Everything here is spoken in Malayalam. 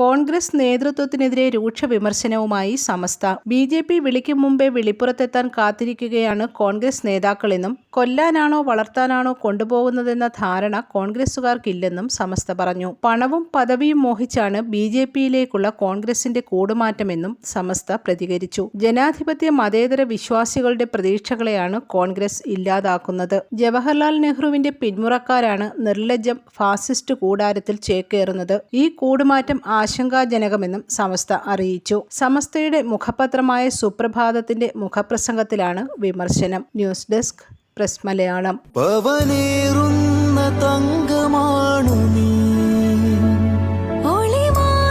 കോൺഗ്രസ് നേതൃത്വത്തിനെതിരെ രൂക്ഷ വിമർശനവുമായി സമസ്ത. ബി ജെ പി വിളിക്കും മുമ്പേ വിളിപ്പുറത്തെത്താൻ കാത്തിരിക്കുകയാണ് കോൺഗ്രസ് നേതാക്കളെന്നും കൊല്ലാനാണോ വളർത്താനാണോ കൊണ്ടുപോകുന്നതെന്ന ധാരണ കോൺഗ്രസുകാർക്കില്ലെന്നും സമസ്ത പറഞ്ഞു. പണവും പദവിയും മോഹിച്ചാണ് ബി ജെ പിയിലേക്കുള്ള കോൺഗ്രസിന്റെ കൂടുമാറ്റമെന്നും സമസ്ത പ്രതികരിച്ചു. ജനാധിപത്യ മതേതര വിശ്വാസികളുടെ പ്രതീക്ഷകളെയാണ് കോൺഗ്രസ് ഇല്ലാതാക്കുന്നത്. ജവഹർലാൽ നെഹ്റുവിന്റെ പിന്മുറക്കാരാണ് നിർലജ്ജം ഫാസിസ്റ്റ് കൂടാരത്തിൽ ചേക്കേറുന്നത്. ഈ കൂടുമാറ്റം ആശങ്കാജനകമെന്നും സമസ്ത അറിയിച്ചു. സമസ്തയുടെ മുഖപത്രമായ സുപ്രഭാതത്തിന്റെ മുഖപ്രസംഗത്തിലാണ് വിമർശനം. News desk press Malayalam. തങ്കമാണു നീ. ഒളിമായാത്ത